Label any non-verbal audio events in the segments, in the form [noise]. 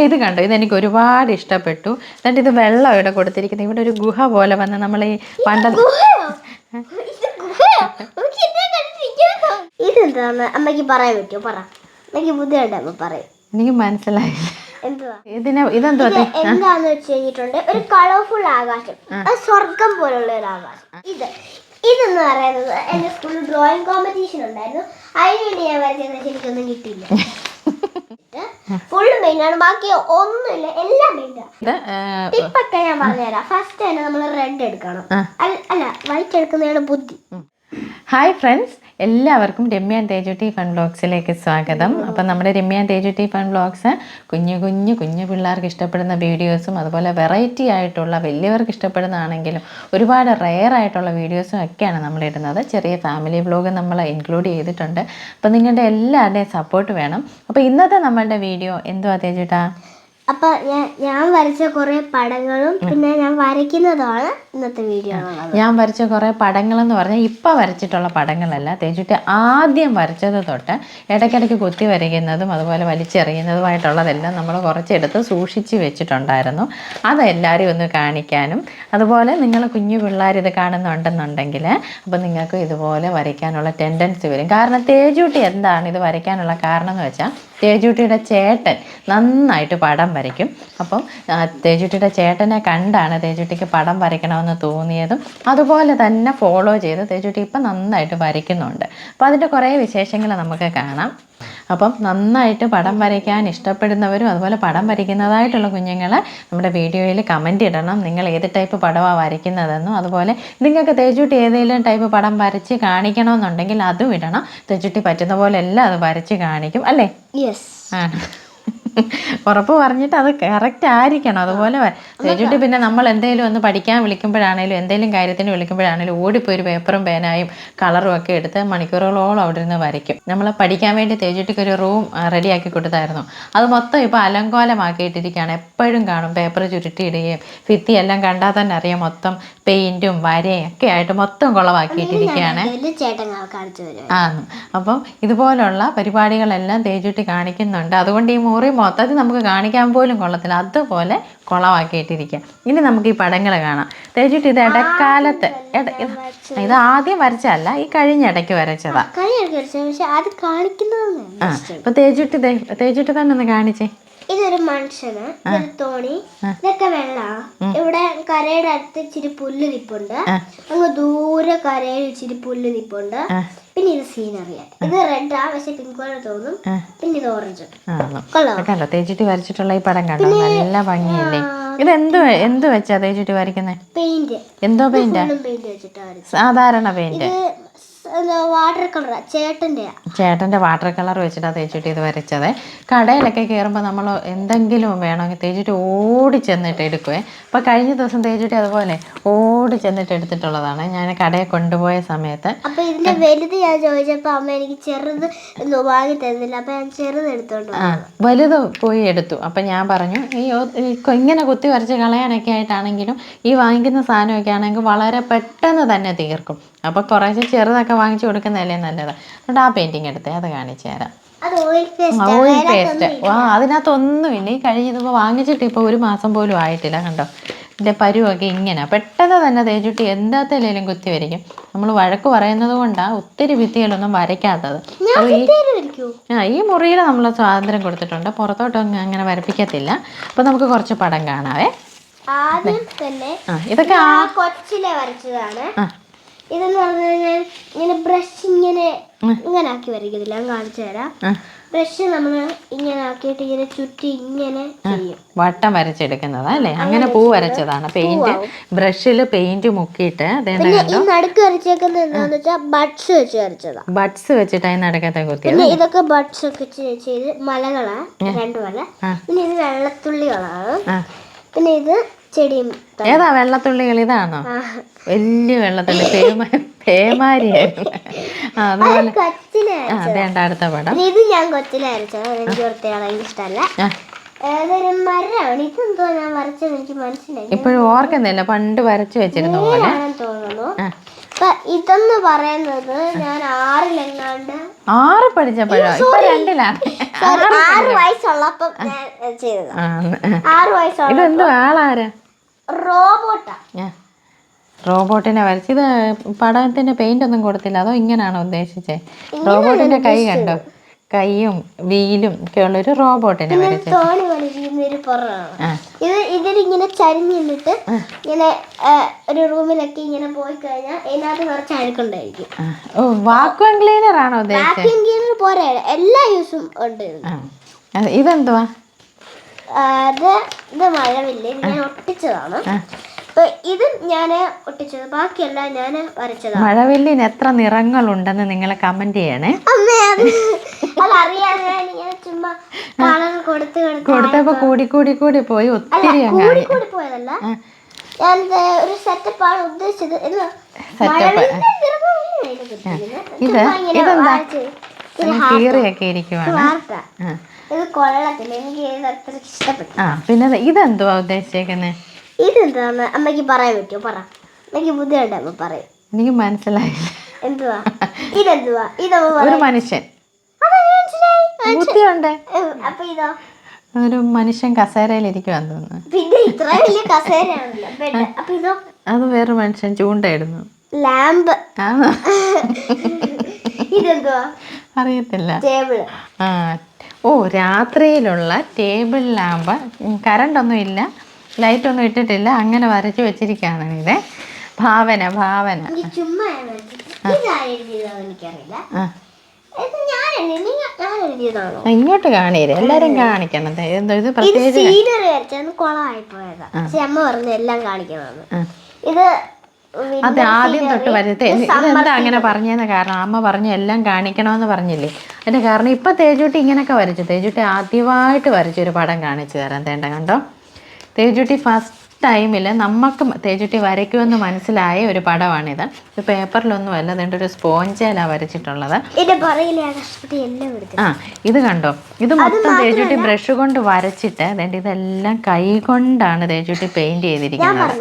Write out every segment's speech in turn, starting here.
ഇത് കണ്ടോ? ഇതെനിക്ക് ഒരുപാട് ഇഷ്ടപ്പെട്ടു. എന്നിട്ട് ഇത് വെള്ളം ഇവിടെ കൊടുത്തിരിക്കുന്നത് ഇവിടെ ഒരു ഗുഹ പോലെ വന്ന് നമ്മൾ ഈ പണ്ട ഇതെന്താന്ന് അമ്മയ്ക്ക് പറയാൻ പറ്റുമോ? പറ. അമ്മയ്ക്ക് ബുദ്ധിമുട്ടാകുമ്പോ പറയും. എനിക്ക് മനസ്സിലായില്ല. ഇതിനെ ഇതെന്തോ ഇത് എന്താന്ന് വെച്ച് കഴിഞ്ഞിട്ടുണ്ട്? ഒരു കളർഫുൾ ആകാശം. സ്വർഗം പോലുള്ള ഒരു ആകാശം. ഇത്. ഇതെന്ന് പറയുന്നത് എന്റെ സ്കൂളിൽ ഡ്രോയിങ് കോമ്പറ്റീഷൻ ഉണ്ടായിരുന്നു. അതിനുവേണ്ടി ഞാൻ വരച്ചത് എനിക്കൊന്നും കിട്ടിയില്ല. [laughs] മെയിൻ ആണ്. ബാക്കി ഒന്നുമില്ല എല്ലാം മെയിനാണ് ടിപ്പൊക്കെ ഞാൻ പറഞ്ഞുതരാം. ഫസ്റ്റ് തന്നെ നമ്മൾ റെഡ് എടുക്കണം. അല്ല വൈറ്റ് എടുക്കുന്നതാണ് ബുദ്ധി. ഹായ് ഫ്രണ്ട്സ് എല്ലാവർക്കും രമ്യ തേജു ടി ഫൺ ബ്ലോഗ്സിലേക്ക് സ്വാഗതം. അപ്പം നമ്മുടെ Ramya Teju T fun blogs കുഞ്ഞു കുഞ്ഞു കുഞ്ഞു പിള്ളേർക്ക് ഇഷ്ടപ്പെടുന്ന വീഡിയോസും അതുപോലെ വെറൈറ്റി ആയിട്ടുള്ള വലിയവർക്ക് ഇഷ്ടപ്പെടുന്നതാണെങ്കിലും ഒരുപാട് റെയർ ആയിട്ടുള്ള വീഡിയോസും ഒക്കെയാണ് നമ്മൾ ഇടുന്നത്. ചെറിയ ഫാമിലി ബ്ലോഗ് നമ്മൾ ഇൻക്ലൂഡ് ചെയ്തിട്ടുണ്ട്. അപ്പം നിങ്ങളുടെ എല്ലാവരുടെയും സപ്പോർട്ട് വേണം. അപ്പോൾ ഇന്നത്തെ നമ്മളുടെ വീഡിയോ എന്തുവാ തേജുട്ടാ? അപ്പൊ ഞാൻ ഞാൻ വരച്ച കുറെ പടങ്ങളും പിന്നെ ഞാൻ വരയ്ക്കുന്നതാണ് ഇന്നത്തെ വീഡിയോ ഞാൻ വരച്ച കുറെ പടങ്ങൾ എന്ന് പറഞ്ഞാൽ ഇപ്പൊ വരച്ചിട്ടുള്ള പടങ്ങളല്ല. തേച്ചിട്ട് ആദ്യം വരച്ചത് തൊട്ട് ഇടയ്ക്കിടയ്ക്ക് കുത്തി വരയ്ക്കുന്നതും അതുപോലെ വലിച്ചെറിയുന്നതുമായിട്ടുള്ളതെല്ലാം നമ്മൾ കുറച്ചെടുത്ത് സൂക്ഷിച്ച് വെച്ചിട്ടുണ്ടായിരുന്നു. അതെല്ലാവരും ഒന്ന് കാണിക്കാനും അതുപോലെ നിങ്ങൾ കുഞ്ഞു പിള്ളേർ ഇത് കാണുന്നുണ്ടെന്നുണ്ടെങ്കിൽ അപ്പോൾ നിങ്ങൾക്ക് ഇതുപോലെ വരയ്ക്കാനുള്ള ടെൻഡൻസി വരും. കാരണം തേജൂട്ടി എന്താണ് ഇത് വരയ്ക്കാനുള്ള കാരണം എന്ന് വെച്ചാൽ തേജൂട്ടിയുടെ ചേട്ടൻ നന്നായിട്ട് പടം വരയ്ക്കും. അപ്പം തേജുട്ടിയുടെ ചേട്ടനെ കണ്ടാണ് തേജുട്ടിക്ക് പടം വരയ്ക്കണമെന്ന് തോന്നിയതും അതുപോലെ തന്നെ ഫോളോ ചെയ്ത് തേജുട്ടി ഇപ്പം നന്നായിട്ട് വരയ്ക്കുന്നുണ്ട്. അപ്പോൾ അതിന്റെ കുറേ വിശേഷങ്ങൾ നമുക്ക് കാണാം. അപ്പം നന്നായിട്ട് പടം വരയ്ക്കാൻ ഇഷ്ടപ്പെടുന്നവരും അതുപോലെ പടം വരയ്ക്കുന്നതായിട്ടുള്ള കുഞ്ഞുങ്ങൾ നമ്മുടെ വീഡിയോയിൽ കമന്റ് ഇടണം. നിങ്ങൾ ഏത് ടൈപ്പ് പടമാണ് വരയ്ക്കുന്നതെന്നും അതുപോലെ നിങ്ങൾക്ക് തേജുട്ടി ഏതെങ്കിലും ടൈപ്പ് പടം വരച്ച് കാണിക്കണമെന്നുണ്ടെങ്കിൽ അതും ഇടണം. തേജുട്ടി പറ്റുന്ന പോലെ എല്ലാം അത് വരച്ച് കാണിക്കും. അല്ലേ? യെസ് ആണ്. ഉറപ്പ് പറഞ്ഞിട്ട് അത് കറക്റ്റ് ആയിരിക്കണം. അതുപോലെ വ- തേജുട്ടി പിന്നെ നമ്മൾ എന്തെങ്കിലും ഒന്ന് പഠിക്കാൻ വിളിക്കുമ്പോഴാണേലും എന്തെങ്കിലും കാര്യത്തിന് വിളിക്കുമ്പോഴാണേലും ഓടിപ്പോയി ഒരു പേപ്പറും പേനായും കളറും ഒക്കെ എടുത്ത് മണിക്കൂറുകളോളം അവിടെ നിന്ന് വരയ്ക്കും. നമ്മൾ പഠിക്കാൻ വേണ്ടി തേജുട്ടിക്ക് ഒരു റൂം റെഡിയാക്കി കൊടുത്തായിരുന്നു. അത് മൊത്തം ഇപ്പോൾ അലങ്കോലമാക്കിയിട്ടിരിക്കുകയാണ്. എപ്പോഴും കാണും പേപ്പർ ചുരുട്ടിയിടുകയും ഭിത്തി എല്ലാം കണ്ടാൽ തന്നെ അറിയാം മൊത്തം പെയിന്റും വരയും ഒക്കെ ആയിട്ട് മൊത്തം കുളമാക്കിയിട്ടിരിക്കുകയാണ് ആണ് അപ്പം ഇതുപോലുള്ള പരിപാടികളെല്ലാം തേജുട്ടി കാണിക്കുന്നുണ്ട്. അതുകൊണ്ട് ഈ മുറി മൊത്തത്തിൽ നമുക്ക് കാണിക്കാൻ പോലും കൊള്ളത്തില്ല. അതുപോലെ കുളമാക്കിയിട്ടിരിക്കുക ഇനി നമുക്ക് ഈ പടങ്ങൾ കാണാം. തേച്ചിട്ട് ഇത് ഇടക്കാലത്ത് ഇട- ഇത് ആദ്യം വരച്ചല്ല ഈ കഴിഞ്ഞ ഇടയ്ക്ക് വരച്ചതാ. ആ ഇപ്പൊ തേച്ചിട്ട് തേച്ചിട്ട് തന്നെ ഒന്ന് കാണിച്ചേ. ഇതൊരു മനുഷ്യന് തോണി ഇതൊക്കെ വെള്ളാ. ഇവിടെ കരയുടെ അടുത്ത് ഇച്ചിരി പുല്ല് നിപ്പുണ്ട്. അങ്ങ് ദൂരെ കരയിൽ ഇച്ചിരി പുല്ല് നിപ്പുണ്ട്. പിന്നെ ഇത് സീനറിയാ ഇത് റെഡ് ആ പക്ഷെ പിങ്ക് കളർ തോന്നും പിന്നെ ഇത് ഓറഞ്ച് കണ്ടോ? തേച്ചിട്ട് വരച്ചിട്ടുള്ള ഈ പടം കണ്ടോ? നല്ല ഭംഗിയല്ലേ? ഇത് എന്ത് എന്ത് വെച്ചാ തേച്ചിട്ട് വരയ്ക്കുന്നത് പെയിന്റ്. എന്തോ പെയിന്റാ. സാധാരണ പെയിന്റ്. വാട്ടർ കളർ ചേട്ടന്റെ ചേട്ടന്റെ വാട്ടർ കളർ വെച്ചിട്ടാണ് തേച്ചിട്ട് ഇത് വരച്ചത്. കടയിലൊക്കെ കയറുമ്പോൾ നമ്മൾ എന്തെങ്കിലും വേണമെങ്കിൽ തേച്ചിട്ട് ഓടി ചെന്നിട്ട് എടുക്കുവേ. അപ്പോൾ കഴിഞ്ഞ ദിവസം തേച്ചിട്ട് അതുപോലെ ഓടി ചെന്നിട്ട് എടുത്തിട്ടുള്ളതാണ്. ഞാൻ കടയിൽ കൊണ്ടുപോയ സമയത്ത് അപ്പോൾ ഇതിന്റെ വലുത് ഞാൻ ചോദിച്ചപ്പോൾ അമ്മ എനിക്ക് ചെറുത് വാങ്ങി തരുന്നില്ല അപ്പോൾ ഞാൻ ചെറുത് എടുത്തോണ്ട് ആ വലുത് പോയി എടുത്തു. അപ്പം ഞാൻ പറഞ്ഞു ഈ ഇങ്ങനെ കുത്തി വരച്ച് കളയാനൊക്കെ ആയിട്ടാണെങ്കിലും ഈ വാങ്ങിക്കുന്ന സാധനമൊക്കെ ആണെങ്കിൽ വളരെ പെട്ടെന്ന് തന്നെ തീർക്കും. അപ്പോൾ കുറേശ്ശെ ചെറുതൊക്കെ വാങ്ങിച്ചു കൊടുക്കുന്നതല്ലേ നല്ലത്. അതുകൊണ്ട് ആ പെയിന്റിങ് എടുത്തേ അത് കാണിച്ചു തരാം. ഓയിൽ പേസ്റ്റ് ആ അതിനകത്തൊന്നുമില്ല. ഈ കഴിഞ്ഞതിപ്പോൾ വാങ്ങിച്ചിട്ട് ഇപ്പോൾ ഒരു മാസം പോലും ആയിട്ടില്ല കണ്ടോ? ഇതിന്റെ പരുവൊക്കെ ഇങ്ങനെ. പെട്ടെന്ന് തന്നെ തേച്ചിട്ട് എന്താത്തിലും കുത്തി വരയ്ക്കും. നമ്മൾ വഴക്ക് പറയുന്നത് കൊണ്ടാണ് ഒത്തിരി ഭിത്തികളൊന്നും വരയ്ക്കാത്തത്. ആ ഈ മുറിയിൽ നമ്മൾ സ്വാതന്ത്ര്യം കൊടുത്തിട്ടുണ്ട്. പുറത്തോട്ടൊന്നും അങ്ങനെ വരപ്പിക്കത്തില്ല. അപ്പോൾ നമുക്ക് കുറച്ച് പടം കാണാവേ. ആദ്യം തന്നെ ഇതൊക്കെ കൊച്ചിലെ വരച്ചതാണ്. ഇതെന്ന് പറഞ്ഞു കഴിഞ്ഞാൽ ഇങ്ങനെ ബ്രഷ് ഇങ്ങനെ ഇങ്ങനെ ആക്കി വരയ്ക്കത്തില്ല. ഞാൻ കാണിച്ചു തരാം. ബ്രഷ് നമ്മൾ ഇങ്ങനെ ആക്കിയിട്ട് ഇങ്ങനെ ചുറ്റി ഇങ്ങനെ ചെയ്യും. വട്ടം വരച്ചെടുക്കുന്നതാ അല്ലേ? അങ്ങനെ പൂ വരച്ചതാണ്. പെയിന്റ് ബ്രഷിൽ പെയിന്റ് മുക്കിയിട്ട് നടുക്ക് വരച്ചേക്കുന്നത് എന്താണെന്ന് വെച്ചാൽ ബഡ്സ് വെച്ച് വരച്ചതാ. ബഡ്സ് വെച്ചിട്ട് അതിന് നടക്കത്തെ കുത്തി ഇതൊക്കെ ബഡ്സ് ഒക്കെ ചെയ്ത് മലകളാ. രണ്ട് മല. പിന്നെ ഇത് വെള്ളത്തുള്ളികളാണ്. പിന്നെ ഇത് ചെടിയും ഏതാ വെള്ളത്തുള്ളികൾ? ഇതാണോ? വലിയ വെള്ളത്തുള്ളി. പേമാരി പേമാരിയായിരുന്നു ആ അതുപോലെ ആ അതേണ്ട അടുത്ത പടം. ഇത് ഞാൻ കൊച്ചിലെ വരച്ചത് എനിക്ക് ഇഷ്ടമല്ല. ഇപ്പോഴും ഓർക്കുന്നില്ല. പണ്ട് വരച്ചു വെച്ചിരുന്ന പോലെ. ഇതെന്ന് പറയുന്നത് ഞാൻ ആറിലെങ്ങാണ്ട് ആറ് പഠിച്ചപ്പോഴോ? ഇപ്പൊ രണ്ടിലാണ് [laughs] ആറ് വയസ്സുള്ളപ്പം ചെയ്തത്. ആറ് വയസ്സുള്ള ഇതെന്തോ ആളാരാ? റോബോട്ടാ. റോബോട്ടിനെ വരച്ച്. ഇത് പടത്തിന്റെ പെയിന്റ് ഒന്നും കൊടുത്തില്ല. അതോ ഇങ്ങനാണോ ഉദ്ദേശിച്ചേ? റോബോട്ടിന്റെ കൈ കണ്ടോ? കൈയും വീലും ഒക്കെ ഉള്ള ഒരു റോബോട്ടിനെ വരച്ച്. ഇത് ഇതിലിങ്ങനെ ചരിഞ്ഞിട്ട് ഇങ്ങനെ ഒരു റൂമിലൊക്കെ ഇങ്ങനെ പോയി കഴിഞ്ഞാൽ അതിനകത്ത് കുറച്ച് അഴുക്കുണ്ടായിരിക്കും. വാക്വം ക്ലീനർ ആണോ ഉദ്ദേശിച്ചത് പോരെ എല്ലാ യൂസും ഉണ്ട് ഇതിന്. ഇതെന്തുവാ? ഇത് മഴവില്ലേ. ഇത് ഞാൻ ഒട്ടിച്ചതാണ്. അപ്പൊ ഇത് ഞാൻ ഒട്ടിച്ചത്. ബാക്കിയെല്ലാം ഞാൻ വരച്ചതാണ്. മഴവില്ലിന് എത്ര നിറങ്ങളുണ്ടെന്ന് നിങ്ങൾ കമന്റ് ചെയ്യണേ. ഞാൻ ഇങ്ങനെ ചുമ്മാ കളർ കൊടുത്ത് കൊടുത്ത് കൊടുത്തപ്പോ കൂടി കൂടി കൂടി പോയി ഒത്തിരി കൂടി കൂടി പോയതല്ല. ഞാൻ ഒരു ഉദ്ദേശിച്ചത്. നിറങ്ങളൊന്നും അതിന് കിട്ടിയില്ല. ഇത് ഇതെന്താ? കീറിയൊക്കെ ഇരിക്കുവാണ്. ഇത് കൊള്ളത്തില്ല. എനിക്ക് ഇത് അത്ര ഇഷ്ടപ്പെട്ടു ആ പിന്നെ ഇത് ഇതെന്തുവാ ഉദ്ദേശിച്ചേക്കുന്നത് ഇതെന്താന്ന് അമ്മയ്ക്ക് പറയാൻ പറ്റുമോ? പറ. എനിക്ക് ബുദ്ധിയുണ്ട് അമ്മ പറയും. എനിക്ക് മനസ്സിലായില്ല. എന്തുവാ? ഇതെന്തുവാ? ഇതമ്മ ഒരു മനുഷ്യൻ. ബുദ്ധിയുണ്ട്. അപ്പൊ ഇതോ? ഒരു മനുഷ്യൻ കസേരയിലിരിക്കുവാന്ന് തോന്നുന്നു. പിന്നെ ഇത്ര വലിയ കസേരയാണല്ലോ. ബെഡ്. അപ്പൊ ഇതോ? അത് വേറെ മനുഷ്യൻ ചൂണ്ടയിടുന്നു. ലാമ്പ്. ആ ഇതെന്തുവാ? അറിയത്തില്ല. ടേബിൾ. ആ ഓ രാത്രിയിലുള്ള ടേബിൾ ലാമ്പ് കറണ്ടൊന്നും ഇല്ല ലൈറ്റ് ഒന്നും ഇട്ടിട്ടില്ല അങ്ങനെ വരച്ചു വെച്ചിരിക്കുകയാണ് ഇത്. ഭാവന ഭാവന. ഇങ്ങോട്ട് കാണിയില്ല എല്ലാരും കാണിക്കണം എന്തോ ഇത് പ്രത്യേകിച്ച് അമ്മ പറഞ്ഞു എല്ലാം കാണിക്കണം ഇത് അത് ആദ്യം തൊട്ട് വരത്തെ ഇതെന്താ അങ്ങനെ പറഞ്ഞതെന്ന് കാരണം അമ്മ പറഞ്ഞു എല്ലാം കാണിക്കണമെന്ന് പറഞ്ഞില്ലേ. അതിന്റെ കാരണം ഇപ്പൊ തേജുട്ടി ഇങ്ങനെയൊക്കെ വരച്ചു. തേജുട്ടി ആദ്യമായിട്ട് വരച്ചൊരു പടം കാണിച്ചു തരാം. തേണ്ട കണ്ടോ? തേജുട്ടി ഫസ്റ്റ് ടൈമിൽ നമുക്ക് തേജുട്ടി വരയ്ക്കുമെന്ന് മനസ്സിലായ ഒരു പടമാണിത്. ഇത് പേപ്പറിലൊന്നും അല്ല അതുകൊണ്ട് ഒരു സ്പോഞ്ചയിലാണ് വരച്ചിട്ടുള്ളത്. ആ ഇത് കണ്ടോ? ഇത് മൊത്തം തേജുട്ടി ബ്രഷ് കൊണ്ട് വരച്ചിട്ട് അതുകൊണ്ട് ഇതെല്ലാം കൈ കൊണ്ടാണ് തേജുട്ടി പെയിന്റ് ചെയ്തിരിക്കുന്നത്.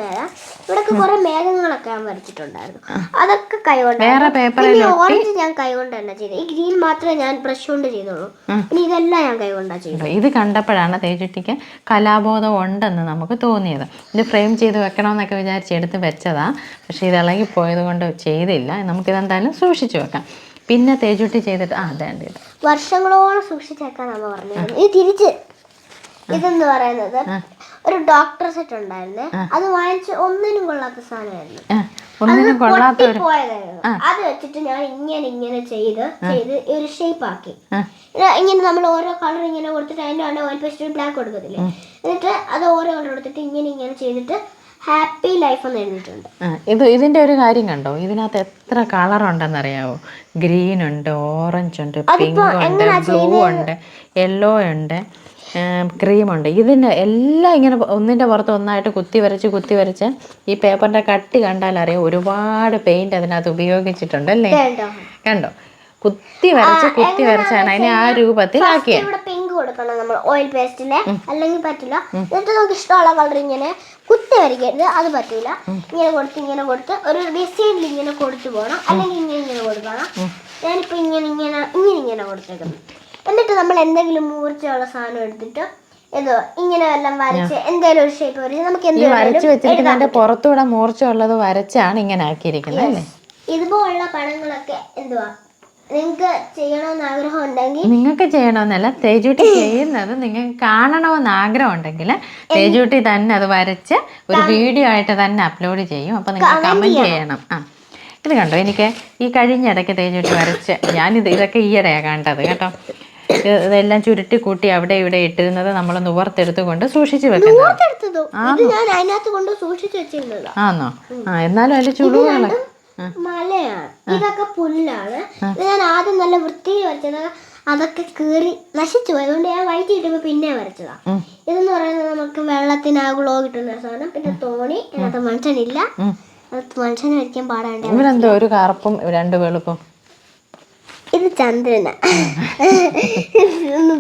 പറഞ്ഞുതരാം ഇവിടെ കുറെ മേഘങ്ങളൊക്കെ ഞാൻ വരച്ചിട്ടുണ്ടായിരുന്നു. അതൊക്കെ കൈകൊണ്ട് വേറെ പേപ്പറിൽ ഓറഞ്ച് ഞാൻ കൈകൊണ്ട് തന്നെ ചെയ്തത് ഈ ഗ്രീൻ മാത്രമേ ഞാൻ ബ്രഷ് കൊണ്ട് ചെയ്തുള്ളൂ. പിന്നെ ഇതെല്ലാം ഞാൻ കൈകൊണ്ടാ ചെയ്തത്. ഇത് കണ്ടപ്പോഴാണ് തേജുട്ടിക്ക് കലാബോധം ഉണ്ടെന്ന് നമുക്ക് തോന്നിയത്. ഇത് ഫ്രെയിം ചെയ്ത് വെക്കണമെന്നൊക്കെ വിചാരിച്ച് എടുത്ത് വെച്ചതാ. പക്ഷേ ഇത് ഇളകി പോയത് കൊണ്ട് ചെയ്തില്ല നമുക്കിതെന്തായാലും സൂക്ഷിച്ചു വെക്കാം. പിന്നെ തേജുട്ടി ചെയ്തിട്ട് ആ അതേണ്ട വർഷങ്ങളോളം സൂക്ഷിച്ചേക്കാൻ പറഞ്ഞത് ഇത് തിരിച്ച് ഇതെന്ന് പറയുന്നത് ഒരു ഡോക്ടർ സെറ്റ് ഉണ്ടായിരുന്നേ. അത് വാങ്ങിച്ച് ഒന്നിനും കൊള്ളാത്ത സാധനമായിരുന്നു. ഒന്നിനും കൊള്ളാത്ത അത് വെച്ചിട്ട് ഞാൻ ഇങ്ങനെ ഇങ്ങനെ ചെയ്ത് ചെയ്ത് ഒരു ഷേപ്പ് ആക്കി. ഇങ്ങനെ നമ്മൾ ഓരോ കളർ ഇങ്ങനെ കൊടുത്തിട്ട് അതിന്റെ ആണ് ഓയിൽ പേസ്റ്റ് ബ്ലാക്ക് കൊടുക്കത്തില്ലേ? എന്നിട്ട് അത് ഓരോ കളർ കൊടുത്തിട്ട് ഇങ്ങനെ ഇങ്ങനെ ചെയ്തിട്ട് ഹാപ്പി ലൈഫ് എന്ന് എഴുതിയിട്ടുണ്ട്. ഇത് ഇതിന്റെ ഒരു കാര്യം കണ്ടോ? ഇതിനകത്ത് എത്ര കളർ ഉണ്ടെന്ന് അറിയാവോ ഗ്രീൻ ഉണ്ട് ഓറഞ്ച് ഉണ്ട് പിങ്ക് ഉണ്ട് ബ്ലൂ ഉണ്ട് യെല്ലോ ഉണ്ട്. ക്രീം ഉണ്ട് ഇതിന് എല്ലാം ഇങ്ങനെ ഒന്നിന്റെ പുറത്ത് ഒന്നായിട്ട് കുത്തി വരച്ച് കുത്തി വരച്ച് ഈ പേപ്പറിന്റെ കട്ടി കണ്ടാൽ അറിയാം ഒരുപാട് പെയിന്റ് അതിനകത്ത് ഉപയോഗിച്ചിട്ടുണ്ട് അല്ലേ? കണ്ടോ? കുത്തി വരച്ച് കുത്തി വരച്ചാണ് അതിനെ ആ രൂപത്തിൽ ആക്കിയത് പിങ്ക് കൊടുക്കണം നമ്മൾ ഓയിൽ പേസ്റ്റിലെ അല്ലെങ്കിൽ പറ്റില്ല. എന്നിട്ട് നമുക്ക് ഇഷ്ടമുള്ള കളർ ഇങ്ങനെ കുത്തി വരയ്ക്കരുത്. അത് പറ്റില്ല. ഇങ്ങനെ കൊടുത്ത് ഇങ്ങനെ കൊടുത്ത് ഒരു ഡിസൈനിൽ ഇങ്ങനെ കൊടുത്തു പോകണം. അല്ലെങ്കിൽ ഇങ്ങനെ ഇങ്ങനെ കൊടുക്കണം. ഞാനിപ്പോ ഇങ്ങനെ ഇങ്ങനെ ഇങ്ങനെ ഇങ്ങനെ കൊടുത്തേക്കുന്നു. എന്നിട്ട് നമ്മൾ എന്തെങ്കിലും മൂർച്ചയുള്ള സാധനം എടുത്തിട്ട് ഏതോ ഇങ്ങനെ എല്ലാം വരച്ച് എന്തെങ്കിലും ഒരു ഷേപ്പ് വരച്ച് നമുക്ക് വരച്ച് എന്തെങ്കിലും പുറത്തുകൂടെ പുറത്തൂടെ മൂർച്ചയുള്ളത് വരച്ചാണ് ഇങ്ങനെ ആക്കിയിരിക്കുന്നത് അല്ലേ? ഇതുപോലുള്ള പടങ്ങളൊക്കെ എന്തുവാ? നിങ്ങൾക്ക് ചെയ്യണമെന്ന് ആഗ്രഹം ഉണ്ടെങ്കിൽ നിങ്ങൾക്ക് ചെയ്യണമെന്നല്ല തേജൂട്ടി ചെയ്യുന്നത് നിങ്ങൾക്ക് കാണണമെന്ന് ആഗ്രഹം ഉണ്ടെങ്കിൽ തേജൂട്ടി തന്നെ അത് വരച്ച് ഒരു വീഡിയോ ആയിട്ട് തന്നെ അപ്ലോഡ് ചെയ്യും. അപ്പോൾ നിങ്ങൾ കമന്റ് ചെയ്യണം. ആ. ഇത് കണ്ടോ? എനിക്ക് ഈ കഴിഞ്ഞ ഇടയ്ക്ക് തേജൂട്ടി വരച്ച് ഞാനിത് ഇതൊക്കെ ഈയിടെയാണ് കണ്ടത് കേട്ടോ. ഇതെല്ലാം ചുരുട്ടി കൂട്ടി അവിടെ ഇവിടെ ഇട്ടിരുന്നത് നമ്മൾ അതിനകത്ത് കൊണ്ട് സൂക്ഷിച്ചു വെക്കുന്നു ആന്നോ? ആ എന്നാലും അതിൽ ചുളിവുകൾ മലയാണ്. ഇതൊക്കെ പുല്ലാണ്. ഞാൻ ആദ്യം നല്ല വൃത്തിയിൽ വരച്ചത്. അതൊക്കെ കീറി നശിച്ചു അതുകൊണ്ട് ഞാൻ വൈകിട്ട് കിട്ടുമ്പോൾ പിന്നെ വരച്ചതാ. ഇതെന്ന് പറയുന്നത് നമുക്ക് വെള്ളത്തിന് ആ ഗ്ലോ കിട്ടുന്ന സാധനം. പിന്നെ തോണി. അതിനകത്ത് മനുഷ്യനില്ല അത് മനുഷ്യനെ വരയ്ക്കാൻ പാടാണ്ട് ഇവരെന്തോ ഒരു കറുപ്പും രണ്ട് വെളുപ്പും. ഇത് ചന്ദ്രന.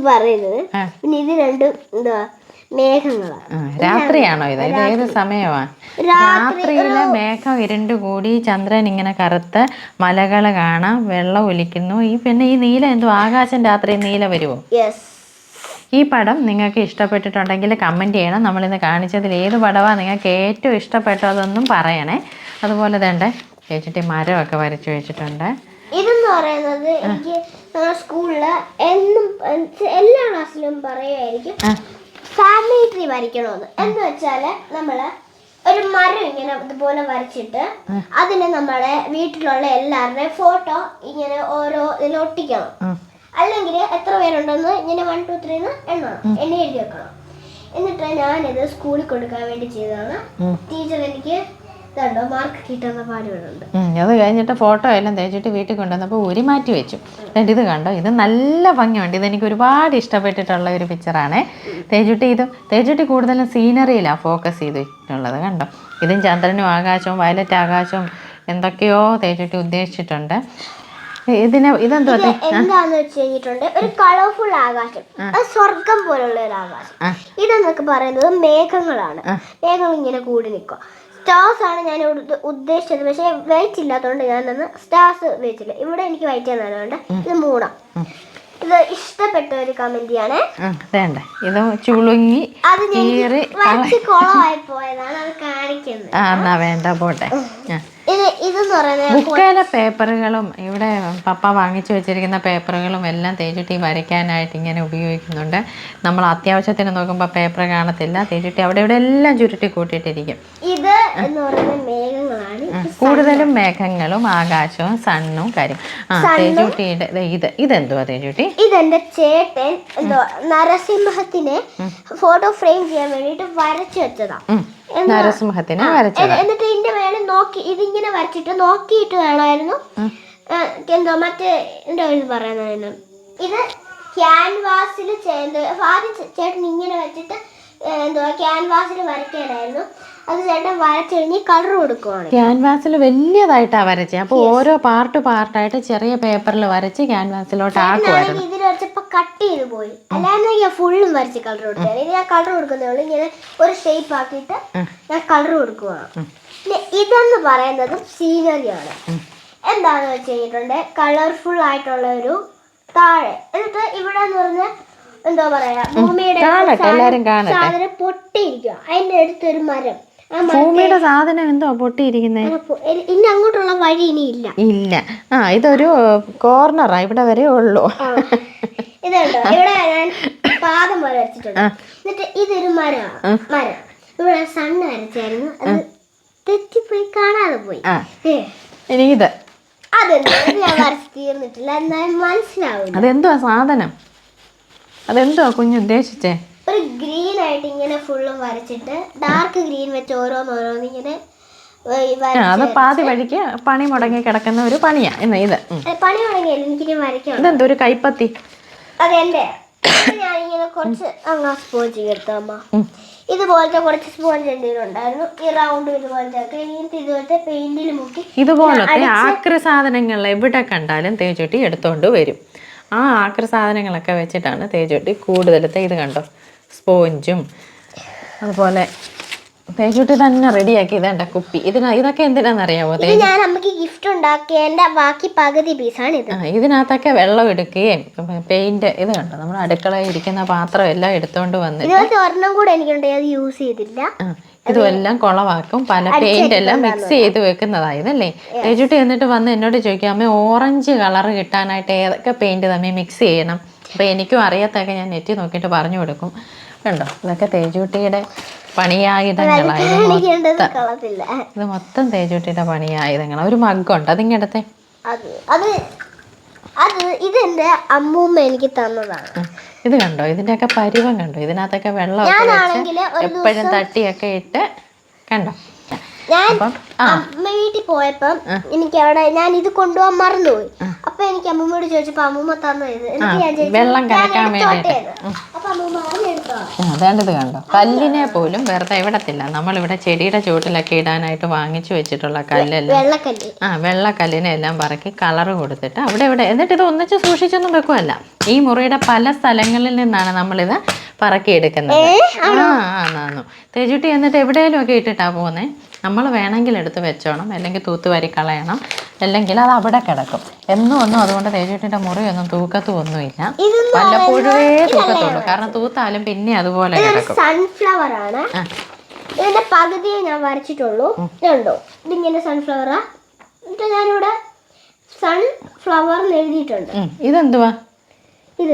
പറയുന്നത് പിന്നെ ഇത് രണ്ടും എന്താ മേഘങ്ങളാണ് രാത്രിയാണോ ഇത്? ഇത് ഏത് സമയമാണ് രാത്രിയിലെ മേഘം ഇരുണ്ടുകൂടി ചന്ദ്രൻ ഇങ്ങനെ കറുത്ത് മലകൾ കാണാം വെള്ളം ഒലിക്കുന്നു. ഈ പിന്നെ ഈ നീല എന്തോ ആകാശം രാത്രി നീല വരുമോ ഈ പടം നിങ്ങൾക്ക് ഇഷ്ടപ്പെട്ടിട്ടുണ്ടെങ്കിൽ കമന്റ് ചെയ്യണം. നമ്മളിന്ന് കാണിച്ചതിൽ ഏത് പടമാണ് നിങ്ങൾക്ക് ഏറ്റവും ഇഷ്ടപ്പെട്ടതെന്നും പറയണേ. അതുപോലെ തന്നെ ചേച്ചിട്ടി മരമൊക്കെ വരച്ചു വെച്ചിട്ടുണ്ട്. ഇതെന്ന് പറയുന്നത് എനിക്ക് സ്കൂളിൽ എന്നും എല്ലാ ക്ലാസ്സിലും പറയുമായിരിക്കും ഫാമിലി ട്രീ വരയ്ക്കണമെന്ന്. എന്ന് വെച്ചാൽ നമ്മൾ ഒരു മരം ഇങ്ങനെ ഇതുപോലെ വരച്ചിട്ട് അതിന് നമ്മളെ വീട്ടിലുള്ള എല്ലാവരുടെയും ഫോട്ടോ ഇങ്ങനെ ഓരോ ഇതിൽ ഒട്ടിക്കണം. അല്ലെങ്കിൽ എത്ര പേരുണ്ടെന്ന് ഇങ്ങനെ വൺ ടു ത്രീ എന്ന് എണ്ണണം. എണ്ണി എഴുതി വെക്കണം. എന്നിട്ട് ഞാനിത് സ്കൂളിൽ കൊടുക്കാൻ വേണ്ടി ചെയ്തതാണ്. ടീച്ചർ എനിക്ക് ഇതുണ്ടോ മാർക്ക് കിട്ടുന്ന പാടുകളുണ്ട്. ഉം, അത് കഴിഞ്ഞിട്ട് ഫോട്ടോ എല്ലാം തേച്ചിട്ട് വീട്ടിൽ കൊണ്ടുവന്നപ്പോൾ ഒരു മാറ്റി വെച്ചു. എന്നിട്ട് ഇത് കണ്ടോ ഇത് നല്ല ഭംഗിയുണ്ട് ഇതെനിക്ക് ഒരുപാട് ഇഷ്ടപ്പെട്ടിട്ടുള്ള ഒരു പിക്ചറാണ് തേച്ചിട്ട് ഇതും തേച്ചിട്ട് കൂടുതലും സീനറിയിലാണ് ഫോക്കസ് ചെയ്തിട്ടുള്ളത് കണ്ടോ. ഇതും ചന്ദ്രനും ആകാശവും വയലറ്റ് ആകാശവും എന്തൊക്കെയോ തേച്ചിട്ട് ഉദ്ദേശിച്ചിട്ടുണ്ട്. ഇതിനെ ഇതെന്തോ ഇത് എന്താന്ന് വെച്ച് കഴിഞ്ഞിട്ടുണ്ട് ഒരു കളർഫുൾ ആകാശം സ്വർഗം പോലുള്ള ഒരു ആകാശം. ഇതെന്നൊക്കെ പറയുന്നത് മേഘങ്ങളാണ്. മേഘങ്ങൾ ഇങ്ങനെ കൂടി നിൽക്കുക സ്റ്റാർസ് ആണ് ഞാൻ ഉദ്ദേശിച്ചത്. പക്ഷേ വൈറ്റ് ഇല്ലാത്തതുകൊണ്ട് ഞാനന്ന് സ്റ്റാർസ് വെച്ചില്ല ഇവിടെ എനിക്ക് വൈറ്റ് എന്നാണ് ഇത് മൂടാം. ഇത് ഇഷ്ടപ്പെട്ട ഒരു കമന്റ് ആണ് വേണ്ട. ഇത് ചുളുങ്ങി അത് ഞാൻ പോയതാണ് അത് കാണിക്കുന്നത്. ആ എന്നാ വേണ്ട പോട്ടെ. ബുക്കിലെ പേപ്പറുകളും ഇവിടെ പപ്പ വാങ്ങിച്ചു വെച്ചിരിക്കുന്ന പേപ്പറുകളും എല്ലാം തേച്ചുട്ടി വരയ്ക്കാനായിട്ട് ഇങ്ങനെ ഉപയോഗിക്കുന്നുണ്ട്. നമ്മൾ അത്യാവശ്യത്തിന് നോക്കുമ്പോൾ പേപ്പർ കാണത്തില്ല. തേച്ചുട്ടി അവിടെ ഇവിടെ എല്ലാം ചുരുട്ടി കൂട്ടിയിട്ടിരിക്കും. ഇത് കൂടുതലും മേഘങ്ങളും ആകാശവും സണ്ണും കാര്യം ആ തേച്ചുട്ടിയുടെ ദേ ഇത്. ഇതെന്തുവാ തേച്ചുട്ടി? ഇതെന്റെ ചേട്ടൻ നരസിംഹത്തിനെ ഫോട്ടോ ഫ്രെയിം ചെയ്യാൻ വേണ്ടിട്ട് വരച്ചു വെച്ചതാ. നരസിംഹത്തിനെ വരച്ചത്. എന്നിട്ട് ഇതിന്റെ മേലെ നോക്കി ഇതിങ്ങനെ വരച്ചിട്ട് നോക്കിയിട്ട് വേണമായിരുന്നു. എന്തോ മറ്റേ എന്തോ ഇത് പറയുന്നതിന് ഇത് ക്യാൻവാസിൽ ആദ്യം ചേട്ടൻ ഇങ്ങനെ വെച്ചിട്ട് എന്തുവാ എന്തോ ക്യാൻവാസിൽ വരയ്ക്കാനായിരുന്നു അത് ചേട്ടൻ വരച്ചുകഴിഞ്ഞ് കളർ കൊടുക്കുവാണ്. ക്യാൻവാസിൽ വലിയതായിട്ടാ വരച്ചത് അപ്പൊ ഓരോ പാർട്ട് പാർട്ടായിട്ട് ചെറിയ പേപ്പറിൽ വരച്ച് ക്യാൻവാസിലോട്ട് ആക്കുമായിരുന്നു ഇതിൽ വരച്ചപ്പോ കട്ട് ചെയ്ത് പോയി. അല്ലാതെ ഞാൻ ഫുള്ളും വരച്ച് കളർ കൊടുക്കുകയാണ് ഇനി ഞാൻ കളർ കൊടുക്കുന്നേ ഉള്ളൂ. ഇങ്ങനെ ഒരു ഷേപ്പ് ആക്കിയിട്ട് ഞാൻ കളർ കൊടുക്കുവാണ്. പിന്നെ ഇതെന്ന് പറയുന്നത് സീനറിയാണ് എന്താന്ന് വെച്ച് കഴിഞ്ഞിട്ടുണ്ട്? കളർഫുൾ ആയിട്ടുള്ള ഒരു താഴെ. എന്നിട്ട് ഇവിടെ എന്ന് പറഞ്ഞാൽ എന്താ പറയാ? ഭൂമിയുടെ സാധനം പൊട്ടിയിരിക്കുക അതിന്റെ അടുത്തൊരു മരം. ഭൂമിയുടെ സാധനം എന്തോ പൊട്ടിയിരിക്കുന്നേ? ഇനി- അങ്ങോട്ടുള്ള വഴി ഇനി ഇല്ല. ഇല്ല. ആ ഇതൊരു കോർണറാ ഇവിടെ വരെ ഉള്ളൂ. ഇതുണ്ടോ? ഇവിടെ ഞാൻ പാദം പോലെ വരച്ചിട്ടുണ്ട് എന്നിട്ട് ഇതൊരു മരമാണ് മരം. ഇവിടെ സണ്ണ് വരച്ചായിരുന്നു അത് തെറ്റിപ്പോയി കാണാതെ പോയി. എനിക്കിത്. അതെന്താ? ഞാൻ വരച്ച് തീർന്നിട്ടില്ല. എന്നാലും മനസ്സിലാവും അതെന്തോ സാധനം? അതെന്തോ കുഞ്ഞുദ്ദേശിച്ചേ ഒരു ഗ്രീൻ ആയിട്ട് ഇങ്ങനെ ഫുള്ളും വരച്ചിട്ട് ഡാർക്ക് ഗ്രീൻ വെച്ച് ഓരോന്നോരോന്ന് ഇങ്ങനെ അത് പാതി വഴിക്ക് പണി മുടങ്ങി കിടക്കുന്ന ഒരു പണിയാ ഇന്ന് ഇത്. പണി തുടങ്ങിയല്ലോ എനിക്കിനി വരയ്ക്കണം. ഇതെന്തോ ഒരു കൈപ്പത്തി? അതെന്റെ ഞാൻ ഇങ്ങനെ കുറച്ച് അങ്ങ് സ്പോഞ്ച് എടുത്തമ്മ ഇതുപോലത്തെ കുറച്ച് സ്പോഞ്ച് എന്തെങ്കിലും ഉണ്ടായിരുന്നു ഈ റൗണ്ട് ഇതുപോലത്തെ ഇങ്ങനത്തെ ഇതുപോലത്തെ പെയിന്റിൽ മുക്കി ഇതുപോലത്തെ ആക്രി സാധനങ്ങൾ എവിടെ കണ്ടാലും തേച്ചൊട്ടി എടുത്തോണ്ട് വരും. ആ ആക്രി സാധനങ്ങളൊക്കെ വെച്ചിട്ടാണ് തേച്ചൊട്ടി കൂടുതലത്തെ ഇത് കണ്ടോ സ്പോഞ്ചും. അതുപോലെ തേച്ചുട്ടി തന്നെ റെഡിയാക്കി. ഇതേണ്ട കുപ്പി. ഇതിന ഇതൊക്കെ എന്തിനാണെന്നറിയാമോ ഞാൻ അമ്മയ്ക്ക് ഗിഫ്റ്റ് ഉണ്ടാക്കിയതിന്റെ ബാക്കി പകുതി പീസാണ് ഇത് ഇതിനകത്തൊക്കെ വെള്ളം എടുക്കുകയും പെയിന്റ് ഇത് കണ്ടോ? നമ്മുടെ അടുക്കളയിൽ ഇരിക്കുന്ന പാത്രം എല്ലാം എടുത്തോണ്ട് വന്നിട്ട് ഒരെണ്ണം കൂടെ എനിക്കുണ്ട്. അത് യൂസ് ചെയ്തില്ല. ഇതുമെല്ലാം കുളവാക്കും. പല പെയിന്റ് എല്ലാം മിക്സ് ചെയ്ത് വെക്കുന്നതായതല്ലേ തേച്ചുട്ടി എന്നിട്ട് വന്ന് എന്നോട് ചോദിക്കാം അമ്മ ഓറഞ്ച് കളർ കിട്ടാനായിട്ട് ഏതൊക്കെ പെയിന്റ് തമ്മിൽ മിക്സ് ചെയ്യണം? അപ്പോൾ എനിക്കും അറിയാത്തൊക്കെ ഞാൻ നെറ്റി നോക്കിയിട്ട് പറഞ്ഞു കൊടുക്കും. കണ്ടോ? ഇതൊക്കെ തേജൂട്ടിയുടെ പണിയായുധങ്ങളായിരുന്നു ഇത് മൊത്തം തേജൂട്ടിയുടെ പണിയായുധങ്ങളാണ് ഒരു മഗ്ഗുണ്ട്. അതിങ്ങടത്തെ. അത് അത് ഇതെന്റെ അമ്മൂമ്മ എനിക്ക് തന്നതാണ്. ഇത് കണ്ടോ? ഇതിന്റെയൊക്കെ പരിവം കണ്ടോ? ഇതിനകത്തൊക്കെ വെള്ളം എപ്പോഴും തട്ടിയൊക്കെ ഇട്ട് കണ്ടോ? ഞാൻ വീട്ടിൽ പോയപ്പം എനിക്ക് അവിടെ ഞാൻ ഇത് കൊണ്ടുപോകാൻ മറന്നുപോയി. അപ്പൊ എനിക്ക് അമ്മൂമ്മയോട് ചോദിച്ചപ്പോ അമ്മൂമ്മ തന്നത് എന്നിട്ട് ഞാൻ ചോദിച്ചു, വെള്ളം ഞാൻ കലക്കാൻ എടുത്തോട്ടെ വേണ്ടിയിട്ട്. എന്ന്. അപ്പൊ അമ്മൂമ്മ അറിഞ്ഞെടുത്തോ അതേണ്ടത് കണ്ടോ? കല്ലിനെ പോലും വെറുതെ ഇവിടത്തില്ല നമ്മളിവിടെ ചെടിയുടെ ചുവട്ടിലൊക്കെ ഇടാനായിട്ട് വാങ്ങിച്ചു വെച്ചിട്ടുള്ള കല്ലെല്ലാം. ആ വെള്ളക്കല്ലിനെ എല്ലാം പറക്കി കളറ് കൊടുത്തിട്ട് അവിടെ ഇവിടെ എന്നിട്ട് ഇത് ഒന്നിച്ച് സൂക്ഷിച്ചൊന്നും വെക്കുമല്ല ഈ മുറിയുടെ പല സ്ഥലങ്ങളിൽ നിന്നാണ് നമ്മളിത് പറക്കി എടുക്കുന്നത് ആ ആന്നു തേജുട്ടി എന്നിട്ട് എവിടെയെങ്കിലും ഒക്കെ ഇട്ടിട്ടാ പോകുന്നേ നമ്മൾ വേണമെങ്കിൽ എടുത്ത് വെച്ചോണം അല്ലെങ്കിൽ തൂത്തുവാരി കളയണം അല്ലെങ്കിൽ അത് അവിടെ കിടക്കും. എന്നും ഒന്നും അതുകൊണ്ട് തേജുട്ടിയുടെ മുറിയൊന്നും തൂക്കത്തും ഒന്നുമില്ല. നല്ല വല്ലപ്പോഴേ തൂക്കത്തുള്ളൂ. കാരണം തൂത്താലും പിന്നെ അതുപോലെ കിടക്കും. സൺഫ്ലവർ ആണ്. ഇതിന്റെ പകുതിയെ ഞാൻ വരച്ചിട്ടുള്ളൂ. ഇതുണ്ടോ ഇതിങ്ങനെ സൺഫ്ലവറാ എന്നിട്ട് ഞാനിവിടെ സൺഫ്ലവർ എഴുതിയിട്ടുണ്ട്. ഇതെന്തുവാ? ഇത്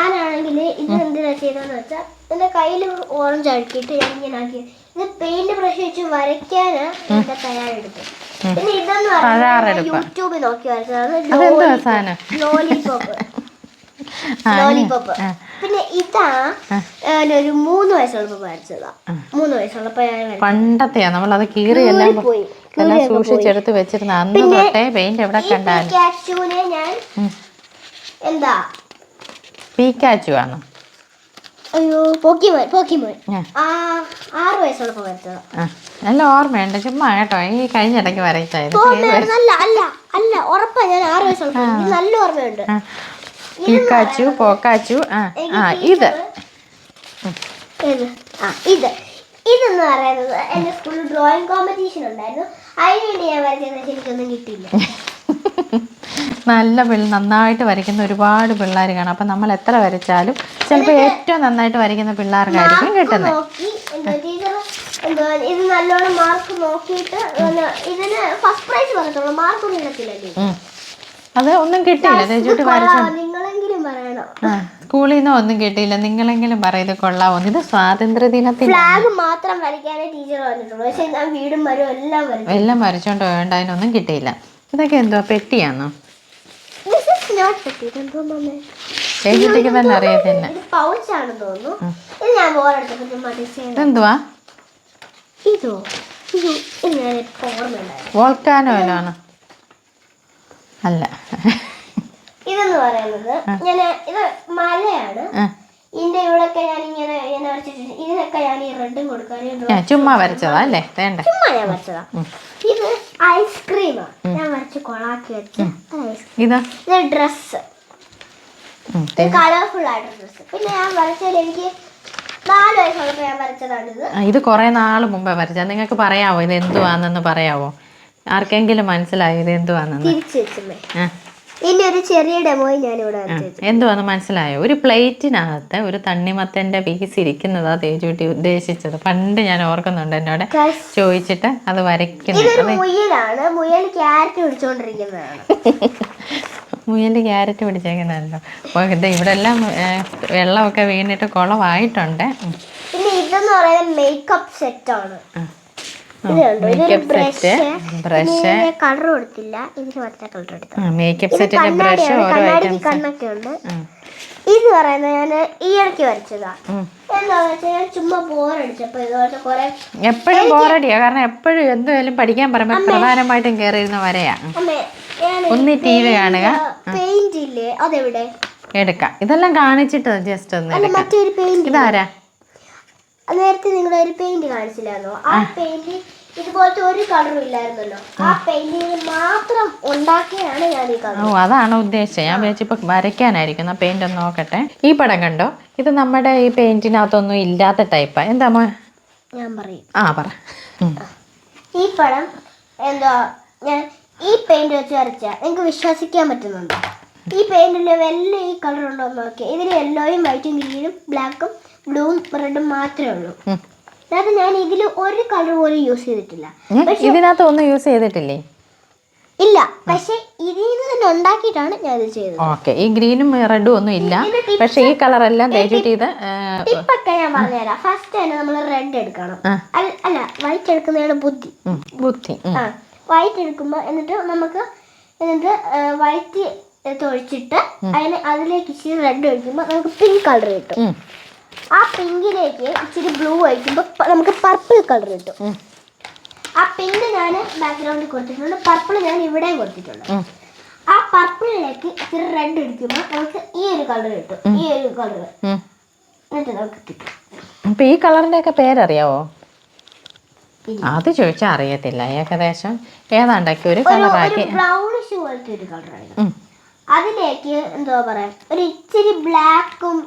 ആരാണെങ്കിൽ ഇത് എന്തിനാ ചെയ്തതെന്ന് വെച്ചാൽ എന്റെ കയ്യിൽ ഓറഞ്ച് ആക്കിയിട്ട് ഞാൻ ഇങ്ങനെ ആക്കി ഇത് പെയിന്റ് ബ്രഷ് വെച്ച് വരയ്ക്കാന് പിന്നെ ഇതെന്ന് യൂട്യൂബിൽ നോക്കി വരച്ചതാണ് ലോലിപോപ്പ് ലോലിപോപ്പ് പിന്നെ ഇതാ ഒരു മൂന്ന് വയസ്സുള്ളപ്പോ വരച്ചതാ. മൂന്ന് വയസ്സുള്ളപ്പോ ഞാൻ നമ്മൾ പണ്ടത്തെയാ നമ്മളത് കീറിയെല്ലാം പോയി. എല്ലാം സൂക്ഷിച്ചെടുത്ത് വെച്ചിരുന്ന അന്ന് തൊട്ടേ പെയിന്റ് എവിടെ കണ്ടാലും. ഞാൻ എന്താ? പീക്കാച്ചു ആണ്? അയ്യോ പോക്കിമോൻ പോക്കിമോൻ ആറ് വയസ്സുള്ളപ്പോ വരച്ചതാ ആ നല്ല ഓർമ്മയുണ്ട് ചുമ്മാ കേട്ടോ ഈ കഴിഞ്ഞ ഇടയ്ക്ക് വരച്ചായിരുന്നു അല്ല അല്ല ഉറപ്പാ ഞാൻ ആറ് നല്ല ഓർമ്മയുണ്ട്. പീക്കാച്ചു പോക്കാച്ചു ആ ആ ഇത്? ആ ഇത്. ഇതെന്ന് പറയുന്നത് എന്റെ സ്കൂളിൽ ഡ്രോയിങ് കോമ്പറ്റീഷൻ ഉണ്ടായിരുന്നു. അതിനുവേണ്ടി ഞാൻ വരച്ചത് എനിക്കൊന്നും കിട്ടിയില്ല. [laughs] [laughs] നല്ല പിള്ള നന്നായിട്ട് വരയ്ക്കുന്ന ഒരുപാട് പിള്ളേർ കാണാം. അപ്പം നമ്മൾ എത്ര വരച്ചാലും ചിലപ്പോൾ ഏറ്റവും നന്നായിട്ട് വരയ്ക്കുന്ന പിള്ളേർക്കായിരിക്കും കിട്ടുന്നത്. ഇത് നല്ലോണം മാർക്ക് നോക്കിയിട്ട് ഇതിന് ഫസ്റ്റ് പ്രൈസ് പറഞ്ഞിട്ടുള്ളൂ മാർക്ക് ഒന്നും ഇടത്തില്ലല്ലേ ഉം. അത് ഒന്നും കിട്ടിയില്ല. തേജൂട്ടി വരച്ച സ്കൂളിൽ നിന്നോ ഒന്നും കിട്ടിയില്ല. നിങ്ങളെങ്കിലും പറയുന്നത് കൊള്ളാമോ ഇത് സ്വാതന്ത്ര്യ ദിനത്തിൽ മാത്രം വരയ്ക്കാനേ ടീച്ചർ പറഞ്ഞിട്ടുള്ളൂ. പക്ഷെ വീടും മരവും എല്ലാം എല്ലാം വരച്ചോണ്ട് വേണ്ട അതിനൊന്നും കിട്ടിയില്ല. ഇതൊക്കെ എന്തുവാ? പെട്ടിയാണോ എന്തോ തന്നെ അറിയത്തില്ല ഇതെന്തുവാ? വോൾക്കാനോ ആണ് അല്ല. ഇതെന്ന് പറയുന്നത് ഞാൻ ഇത് മലയാണ്. ഇതിന്റെ ഇവിടെയൊക്കെ ഞാൻ ഇങ്ങനെ ഇങ്ങനെ വരച്ചിട്ടുണ്ട് ഇതിനൊക്കെ ഞാൻ ഈ റെഡും ചുമ്മാ വരച്ചതാ അല്ലേ? വേണ്ട. ചുമ്മാ ഞാൻ വരച്ചതാ. ഇത് ഐസ്ക്രീമാണ് ഞാൻ വരച്ച് കൊളാക്കി വെച്ച ഇതാ. ഡ്രസ്സ്. കളർഫുൾ ആയിട്ട് ഡ്രസ്സ്. പിന്നെ ഞാൻ വരച്ചത് എനിക്ക് ഇത്. കുറേ നാൾ മുമ്പേ വരച്ച നിങ്ങൾക്ക് പറയാവോ? ഇത് എന്തുവാന്നെന്ന് പറയാവോ? ആർക്കെങ്കിലും മനസ്സിലായോ ഇത് എന്തുവാന്നെന്ന് തിരിച്ചു വെച്ചമ്മേ. ആ. ഇനി ഒരു ചെറിയ ഡെമോ ഞാൻ ഇവിടെ വരച്ചു വെച്ചു എന്തുവാന്ന് മനസ്സിലായോ? ഒരു പ്ലേറ്റിനകത്ത് ഒരു തണ്ണിമത്തന്റെ പീസ് ഇരിക്കുന്നതാ തേജുട്ടി ഉദ്ദേശിച്ചത്. പണ്ട് ഞാൻ ഓർക്കുന്നുണ്ട് എന്നോട് ചോദിച്ചിട്ട് അത് വരയ്ക്കുന്നത്. മുയലാണ്. മുയൽ ക്യാരറ്റ് പിടിച്ചോണ്ടിരിക്കുന്നതാണ്. [laughs] മുയൽ ക്യാരറ്റ് പിടിച്ചേക്കുന്നതല്ലോ. അപ്പോൾ ഇത് ഇവിടെ എല്ലാം വെള്ളമൊക്കെ വീണിട്ട് കുളമായിട്ടുണ്ട്. പിന്നെ ഇതെന്ന് പറയുന്നത് മേക്കപ്പ് സെറ്റ് ബ്രഷ് കളർ കൊടുത്തില്ല. ഇതിന് മറ്റേ കളർ എടുത്തു. മേക്കപ്പ് ഇത് സെറ്റിന്റെ ബ്രഷ് ഓരോ കണ്ണൊക്കെ ഉണ്ട്. ഇത് പറയുന്നത് ഞാൻ ഈ ഇടയ്ക്ക് വരച്ചതാ എന്താ വെച്ചാൽ ഞാൻ ചുമ്മാ ബോറടിച്ചപ്പോ ഇതുപോലത്തെ കുറെ എപ്പോഴും ബോറടിയാ കാരണം എപ്പോഴും എന്തായാലും പഠിക്കാൻ പറയുമ്പോൾ പ്രധാനമായിട്ടും കയറിയിരുന്ന വരയാ. ഒന്ന് ടി വി കാണുക. പെയിന്റ് ഇല്ലേ? അതെവിടെ? എടുക്കാം. ഇതെല്ലാം കാണിച്ചിട്ട് ജസ്റ്റ് ഒന്ന് അല്ല ഇതാരാ നേരത്തെ നിങ്ങൾ ഒരു പെയിന്റ് കാണിച്ചില്ലായിരുന്നോ? ആ പെയിന്റ് ഇതുപോലത്തെ ഒരു കളറും ഇല്ലായിരുന്നല്ലോ. ആ പെയിന്റിങ് മാത്രം ഉണ്ടാക്കിയാണ് ഞാൻ ഈ കളർ ഓ അതാണ് ഉദ്ദേശിച്ചത് ഞാൻ വിചാരിച്ചു ഇപ്പൊ വരയ്ക്കാനായിരിക്കും. പെയിന്റ് ഒന്ന് നോക്കട്ടെ. ഈ പടം കണ്ടോ? ഇത് നമ്മുടെ ഈ പെയിന്റിനകത്തൊന്നും ഇല്ലാത്ത ടൈപ്പാ എന്താ മോ ഞാൻ പറയും. ആ പറ. ഈ പടം എന്താ ഞാൻ ഈ പെയിന്റ് വെച്ച് വരച്ച നിങ്ങൾക്ക് വിശ്വസിക്കാൻ പറ്റുന്നുണ്ടോ? ഈ പെയിന്റിൽ വെല്ല ഈ കളർ ഉണ്ടോ എന്ന് നോക്കിയാൽ ഇതിൽ യെല്ലോയും വൈറ്റും ഗ്രീനും ബ്ലാക്കും ബ്ലൂവും റെഡും മാത്രമേ ഉള്ളൂ. അതായത് ഞാൻ ഇതിൽ ഒരു കളർ പോലും യൂസ് ചെയ്തിട്ടില്ല. ഇതിനകത്ത് ഒന്നും യൂസ് ചെയ്തിട്ടില്ലേ? ഇല്ല. പക്ഷെ ഇതിൽ നിന്ന് തന്നെ ഉണ്ടാക്കിയിട്ടാണ് ഞാൻ ഇത് ചെയ്തത്. ഓക്കെ. ഈ ഗ്രീനും റെഡും ഒന്നും ഇല്ല. പക്ഷെ ഈ കളറെല്ലാം തേച്ചിട്ട് ഇത് ഏ, ടിപ്പൊക്കെ ഞാൻ പറഞ്ഞുതരാം. ഫസ്റ്റ് തന്നെ നമ്മൾ റെഡ് എടുക്കണം. അല്ല- വൈറ്റ് എടുക്കുന്നതാണ് ബുദ്ധി. ബുദ്ധി. ആ. വൈറ്റ് എടുക്കുമ്പോൾ എന്നിട്ട് നമുക്ക് എന്നിട്ട് വൈറ്റ് തൊഴിച്ചിട്ട് അതിന് അതിലേക്ക് ഇച്ചിരി റെഡ് ഒഴിക്കുമ്പോൾ നമുക്ക് പിങ്ക് കളർ കിട്ടും. ആ പിങ്കിലേക്ക് ഇച്ചിരി ബ്ലൂ ആയിരിക്കുമ്പോൾ നമുക്ക് പർപ്പിൾ കളർ കിട്ടും. ആ പിങ്ക് ഞാൻ ബാക്ക്ഗ്രൗണ്ടിൽ കൊടുത്തിട്ടുണ്ട്. പർപ്പിൾ ഞാൻ ഇവിടെയും കൊടുത്തിട്ടുണ്ട്. ആ പർപ്പിളിലേക്ക് ഇച്ചിരി റെഡ് ഇടിക്കുമ്പോൾ നമുക്ക് ഈ ഒരു കളർ കിട്ടും. ഈ ഒരു കളർ. എന്നിട്ട് നമുക്ക് കിട്ടും. അപ്പൊ ഈ കളറിന്റെ ഒക്കെ പേരറിയാവോ? അത് ചോദിച്ചാൽ അറിയത്തില്ല. ഏകദേശം ഏതാണ്ടൊക്കെ ഒരു കളറാക്കി ബ്രൗണിഷ് പോലത്തെ ഒരു കളറാണ് അതിലേക്ക് എന്തോ പറയാ? ഒരു ഇച്ചിരി ബ്ലാക്കും.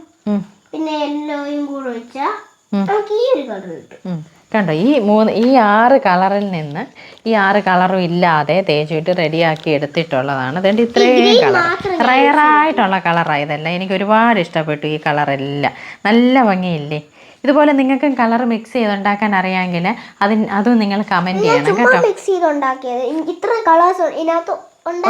പിന്നെ യെല്ലോയും കൂടെ ഒഴിച്ചാൽ നമുക്ക് ഈ ഒരു കളർ കിട്ടും. കണ്ടോ ഈ മൂന്ന് ഈ ആറ് കളറിൽ നിന്ന് ഈ ആറ് കളറും ഇല്ലാതെ തേച്ചിട്ട് റെഡിയാക്കി എടുത്തിട്ടുള്ളതാണ്. അതുകൊണ്ട് ഇത്രയും കളർ. റയറായിട്ടുള്ള കളറാണ് ഇതെല്ലാം. എനിക്ക് ഒരുപാട് ഇഷ്ടപ്പെട്ടു ഈ കളറെല്ലാം. നല്ല ഭംഗിയില്ലേ? ഇതുപോലെ നിങ്ങൾക്കും കളർ മിക്സ് ചെയ്തുണ്ടാക്കാൻ അറിയാമെങ്കിൽ അതിന് അതും നിങ്ങൾ കമന്റ് ചെയ്യണം കേട്ടോ. മിക്സ് ചെയ്ത് ഉണ്ടാക്കിയത് ഇത്ര കളേഴ്സ്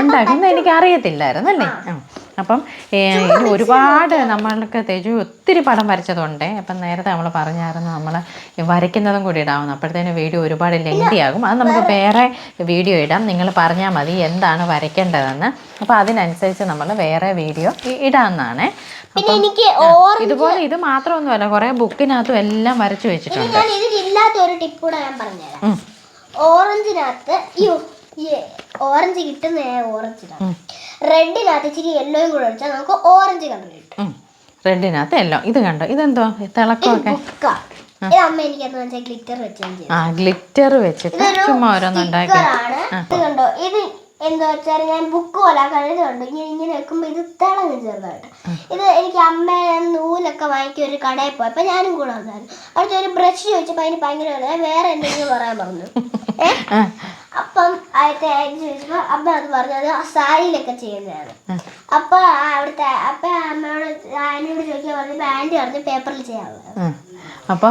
ഉണ്ടാക്കുന്നത് എനിക്ക് അറിയത്തില്ലായിരുന്നു അല്ലേ? ആ. അപ്പം ഇത് ഒരുപാട് നമ്മൾക്ക് തേജു ഒത്തിരി പടം വരച്ചതുണ്ട്. അപ്പം നേരത്തെ നമ്മൾ പറഞ്ഞായിരുന്നു നമ്മൾ വരയ്ക്കുന്നതും കൂടി ഇടാവുന്നു. അപ്പോഴത്തേന് വീഡിയോ ഒരുപാട് ലെങ്തി ആകും അത് നമുക്ക് വേറെ വീഡിയോ ഇടാം. നിങ്ങൾ പറഞ്ഞാൽ മതി എന്താണ് വരയ്ക്കേണ്ടതെന്ന്. അപ്പം അതിനനുസരിച്ച് നമ്മൾ വേറെ വീഡിയോ ഇടാവുന്നതാണ്. എനിക്ക് ഇതുപോലെ ഇത് മാത്രമൊന്നുമല്ല കുറേ ബുക്കിനകത്തും എല്ലാം വരച്ചു വെച്ചിട്ടുണ്ട്. ഒരു ടിപ്പ് കൂടെ ഞാൻ പറഞ്ഞുതരാം. ഓറഞ്ചിനകത്ത് യു. ഓറഞ്ച് കിട്ടുന്ന ഓറഞ്ച് റെഡിനകത്ത് ഇച്ചിരി യെല്ലോയും കൂടെ ഒഴിച്ചാൽ നമുക്ക് ഓറഞ്ച് കളർ കിട്ടും. റെഡിനകത്ത് യെല്ലോ ഇത് കണ്ടോ? ഇതെന്തോ? തിളക്കമൊക്കെ. ആ. ഗ്ലിറ്റർ വെച്ചിട്ട് ചുമ്മാ ഓരോന്നുണ്ടാക്കി ഇത് കണ്ടോ? ഇത് എന്താ വെച്ചാൽ ഞാൻ ബുക്ക് പോലെ കഴുതുണ്ട് ഇങ്ങനെ ഇങ്ങനെ വെക്കുമ്പോൾ ഇത് തിളങ്ങും ചെറുതായിട്ട്. ഇത് എനിക്ക് അമ്മ നൂലൊക്കെ വാങ്ങിക്കി ഒരു കടയിൽ പോയി അപ്പൊ ഞാനും കൂടെ വന്നായിരുന്നു. അടുത്ത ഒരു ബ്രഷ് ചോദിച്ചപ്പോൾ അതിന് ഭയങ്കര. വേറെ എന്തെങ്കിലും പറയാൻ പറഞ്ഞു. [laughs] അപ്പം അവിടുത്തെ ചോദിച്ചപ്പോൾ അമ്മ അത് പറഞ്ഞത് സാരിയിലൊക്കെ ചെയ്യുന്നതാണ്. അപ്പൊ അവിടുത്തെ അപ്പൊ അമ്മയോട് ആനയോട് ചോദിക്കാൻ പറഞ്ഞു ആന്റി പറഞ്ഞു പേപ്പറിൽ ചെയ്യാവുന്നത് അപ്പൊ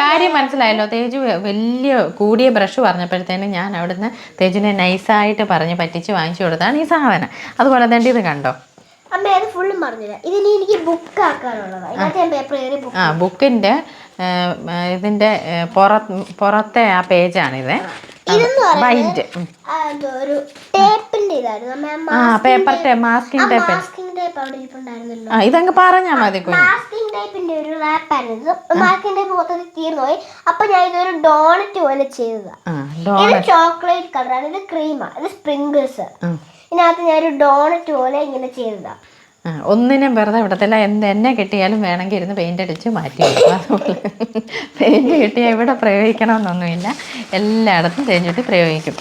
കാര്യം മനസ്സിലായല്ലോ? തേജു വലിയ കൂടിയ ബ്രഷ് പറഞ്ഞപ്പോഴത്തേനും ഞാൻ അവിടുന്ന് തേജിനെ നൈസായിട്ട് പറഞ്ഞ് പറ്റിച്ച് വാങ്ങിച്ചു കൊടുത്താണ് ഈ സാധനം. അതുപോലെ തന്നെ ഇത് കണ്ടോ? അമ്മ അത് ഫുള്ളും പറഞ്ഞില്ല. ഇതിനി എനിക്ക് ബുക്ക് ആക്കാനുള്ളതാണ്. ആ. ബുക്കിന്റെ ഇതിന്റെ പുറ പുറത്തെ ആ പേജാണിത് ബൈൻഡ് ഒരു ടേപ്പിന്റെ ഇതായിരുന്നു. ആ paper tape masking tape masking tape അവിടെ ഇരിപ്പുണ്ടായിരുന്നല്ലോ. ആ ഇതങ്ങ് പറഞ്ഞാൽ മതി കുഞ്ഞ്. മാസ്കിംഗ് ടേപ്പിന്റെ ഒരു ഇത്. മാസ്കിംഗ് ടേപ്പ് മൊത്തത്തിൽ തീർന്നു പോയി അപ്പൊ ഞാൻ ഇതൊരു ഡോണറ്റ് പോലെ ചെയ്തതാ. ഇത് ചോക്ലേറ്റ് കളറാണ് ഇത് ക്രീമാണ് ഇത് സ്പ്രിങ്കിൾസ്. ഇതിനകത്ത് ഞാൻ ഒരു ഡോണറ്റ് പോലെ ഇങ്ങനെ ചെയ്തതാ. ആ, ഒന്നിനും വെറുതെ വിടത്തില്ല. എന്ത് എന്നെ കിട്ടിയാലും വേണമെങ്കിൽ ഇരുന്ന് പെയിന്റ് അടിച്ച് മാറ്റി വെക്കും അതുപോലെ പെയിന്റ് കിട്ടിയാൽ ഇവിടെ പ്രയോഗിക്കണമെന്നൊന്നുമില്ല. എല്ലായിടത്തും തേജുട്ടി പ്രയോഗിക്കും.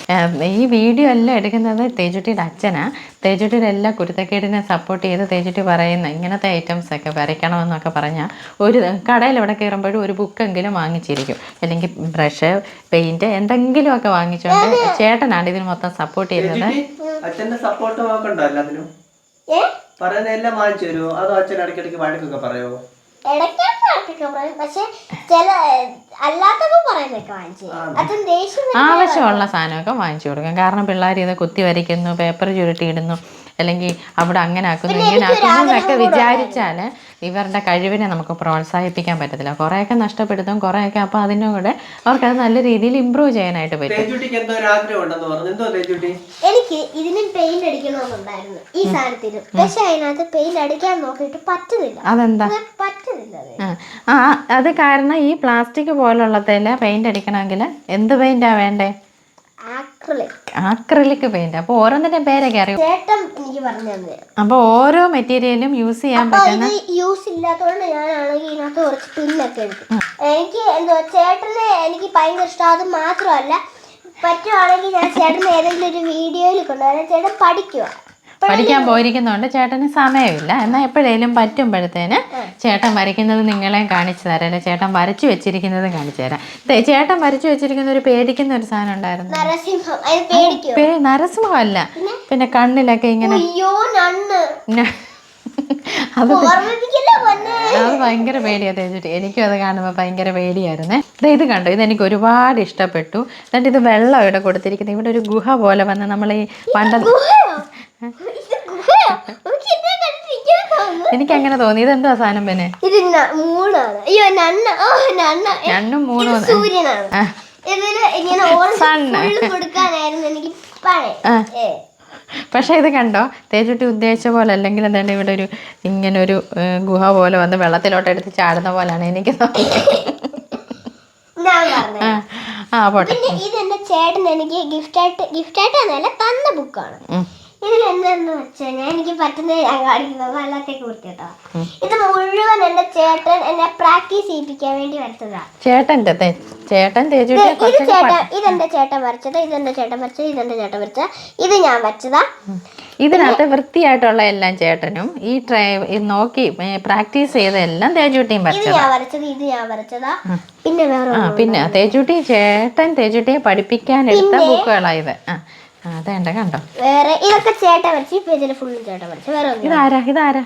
ഈ വീഡിയോ എല്ലാം എടുക്കുന്നത് തേജുട്ടിയുടെ അച്ഛനാണ് തേജുട്ടിയുടെ എല്ലാ കുരുത്തക്കേടിനെ സപ്പോർട്ട് ചെയ്ത് തേജുട്ടി പറയുന്ന ഇങ്ങനത്തെ ഐറ്റംസ് ഒക്കെ വരയ്ക്കണമെന്നൊക്കെ പറഞ്ഞാൽ ഒരു കടയിൽ ഇവിടെ കയറുമ്പോഴും ഒരു ബുക്കെങ്കിലും വാങ്ങിച്ചിരിക്കും. അല്ലെങ്കിൽ ബ്രഷ് പെയിന്റ് എന്തെങ്കിലുമൊക്കെ വാങ്ങിച്ചുകൊണ്ട് ചേട്ടനാണ് ഇതിന് മൊത്തം സപ്പോർട്ട് ചെയ്യുന്നത് അച്ഛന്റെ അച്ഛന്റെ സപ്പോർട്ട് നോക്കണ്ടോ എല്ലാത്തിനും ഏ? പറയുന്ന എല്ലാം വാങ്ങിച്ചു തരുമോ? അതോ അച്ഛൻ ഇടയ്ക്കിടയ്ക്ക് വഴക്കൊക്കെ പറയുമോ ഇടയ്ക്കൊക്കെ പറയും. പക്ഷെ ചില അല്ലാത്തപ്പോ പറയുന്നൊക്കെ വാങ്ങിച്ചു അച്ഛൻ ദേഷ്യം ആവശ്യമുള്ള സാധനമൊക്കെ വാങ്ങിച്ചു കൊടുക്കും. കാരണം പിള്ളേർ ഇത് കുത്തി വരയ്ക്കുന്നു പേപ്പർ ചുരുട്ടിയിടുന്നു. അല്ലെങ്കിൽ അവിടെ അങ്ങനെ ആക്കുന്നു ഇങ്ങനെ ആക്കുന്നു എന്നൊക്കെ വിചാരിച്ചാൽ ഇവരുടെ കഴിവിനെ നമുക്ക് പ്രോത്സാഹിപ്പിക്കാൻ പറ്റത്തില്ല. കുറേയൊക്കെ നഷ്ടപ്പെടുത്തും കുറേയൊക്കെ അപ്പോൾ അതിന്റെ കൂടെ അവർക്കത് നല്ല രീതിയിൽ ഇമ്പ്രൂവ് ചെയ്യാനായിട്ട് പറ്റും. തേജുട്ടിക്ക് എന്തോ ഒരു ഉണ്ടെന്ന് പറഞ്ഞു. എന്തോ തേജുട്ടി എനിക്ക് ഇതിനും പെയിന്റ് അടിക്കണമെന്നുണ്ടായിരുന്നു ഈ സാധനത്തിന്. പക്ഷെ അതിനകത്ത് പെയിന്റ് അടിക്കാൻ നോക്കിയിട്ട് പറ്റുന്നില്ല. അതെന്താ? പറ്റുന്നില്ല ആ അത് കാരണം ഈ പ്ലാസ്റ്റിക് പോലുള്ളതിൽ പെയിന്റ് അടിക്കണമെങ്കിൽ എന്ത് പെയിന്റാ വേണ്ടേ. ആക്രലിക് പെയിന്റ് അപ്പോൾ ഓരോന്നിന്റെ പേരൊക്കെ അറിയാം. ചേട്ടൻ എനിക്ക് പറഞ്ഞു തന്നെ അപ്പോൾ ഓരോ മെറ്റീരിയലും യൂസ് ചെയ്യാൻ പറ്റുന്ന യൂസ് ഇല്ലാത്തതുകൊണ്ട് ഞാനാണെങ്കിൽ ഇതിനകത്ത് കുറച്ച് പിന്നൊക്കെ എടുത്തു. എനിക്ക് എന്തോ ചേട്ടന് എനിക്ക് ഭയങ്കര ഇഷ്ടം. അത് മാത്രമല്ല പറ്റുവാണെങ്കിൽ ഞാൻ ചേട്ടന് ഏതെങ്കിലും ഒരു വീഡിയോയിൽ കൊണ്ടുവരാം. ചേട്ടൻ പഠിക്കുക പഠിക്കാൻ പോയിരിക്കുന്നതുകൊണ്ട് ചേട്ടന് സമയമില്ല. എന്നാൽ എപ്പോഴേലും പറ്റുമ്പോഴത്തേന് ചേട്ടൻ വരയ്ക്കുന്നത് നിങ്ങളെ കാണിച്ചു തരാം. അല്ലെ ചേട്ടൻ വരച്ചു വെച്ചിരിക്കുന്നതും കാണിച്ചു തരാം. ചേട്ടൻ വരച്ചു വെച്ചിരിക്കുന്ന ഒരു പേടിക്കുന്ന ഒരു സാധനം ഉണ്ടായിരുന്നു. നരസിംഹമല്ല. പിന്നെ? കണ്ണിലൊക്കെ ഇങ്ങനെ അത് അത് ഭയങ്കര പേടിയാ തേച്ചിട്ട് എനിക്കും അത് കാണുമ്പോൾ ഭയങ്കര പേടിയായിരുന്നേ. ഇത് കണ്ടോ? ഇത് എനിക്ക് ഒരുപാട് ഇഷ്ടപ്പെട്ടു. എന്നിട്ട് ഇത് വെള്ളം ഇവിടെ കൊടുത്തിരിക്കുന്നത് ഇവിടെ ഒരു ഗുഹ പോലെ വന്ന് നമ്മൾ ഈ പണ്ട എനിക്ക് അങ്ങനെ തോന്നി. ഇതെന്തോ സാധനം പിന്നെ? ഇത് മൂണാണ് അയ്യോ ഓ രണ്ടും മൂന്നും സൂര്യനാണ്. ഇങ്ങനെ ഓറഞ്ച് കൊടുക്കാനായിരുന്നു എനിക്ക്. പക്ഷേ ഇത് കണ്ടോ? തേച്ചുട്ടി ഉദ്ദേശിച്ച പോലെ അല്ലെങ്കിൽ എന്താണ് ഇവിടെ ഒരു ഇങ്ങനെ ഒരു ഗുഹ പോലെ വന്ന് വെള്ളത്തിലോട്ട് എടുത്ത് ചാടുന്ന പോലെയാണ് എനിക്ക് ആ, പോട്ടെ. ഇത് എന്റെ ചേട്ടൻ എനിക്ക് ഗിഫ്റ്റായിട്ട് ഗിഫ്റ്റായിട്ട് ആയിട്ട് തന്ന ബുക്കാണ്. ഇതിൽ എന്താന്ന് വെച്ചാൽ ഞാൻ എനിക്ക് പറ്റുന്ന ഞാൻ കാണിക്കുന്നത് വല്ലാത്ത കുർത്തി കേട്ടോ ഇത് മുഴുവൻ എന്റെ ചേട്ടൻ എന്നെ പ്രാക്ടീസ് ചെയ്യിപ്പിക്കാൻ വേണ്ടി വരച്ചതാ ചേട്ടന്റെ തേ ചേട്ടൻ ഇത് തേജുട്ടി ഇത് ചേട്ടൻ ഇതെന്റെ ചേട്ടൻ വരച്ചത് ഇതെന്റെ ചേട്ടൻ വരച്ചത് ഇതെന്റെ ചേട്ടൻ വരച്ചത്. ഇത് ഞാൻ വരച്ചതാ. ഇതിനകത്ത് വൃത്തിയായിട്ടുള്ള എല്ലാം ചേട്ടനും ഈ ട്രൈ ഇത് നോക്കി പ്രാക്ടീസ് ചെയ്ത എല്ലാം തേജുട്ടിയും ഇത് ഞാൻ വരച്ചത്. ഇത് ഞാൻ വരച്ചതാ. പിന്നെ വേറെ ആ ഒന്നും. പിന്നെ തേജുട്ടി ചേട്ടൻ തേജുട്ടിയെ പഠിപ്പിക്കാൻ എടുത്ത ബുക്കുകളായത് ആ, അതേണ്ട കണ്ടോ? വേറെ ഇതൊക്കെ ചേട്ടൻ വരച്ച് ഈ പേജിൽ ഫുള്ളും ചേട്ടൻ വരച്ചു. വേറെ ഒന്നും ഇതാരാ? ഇതാരാ?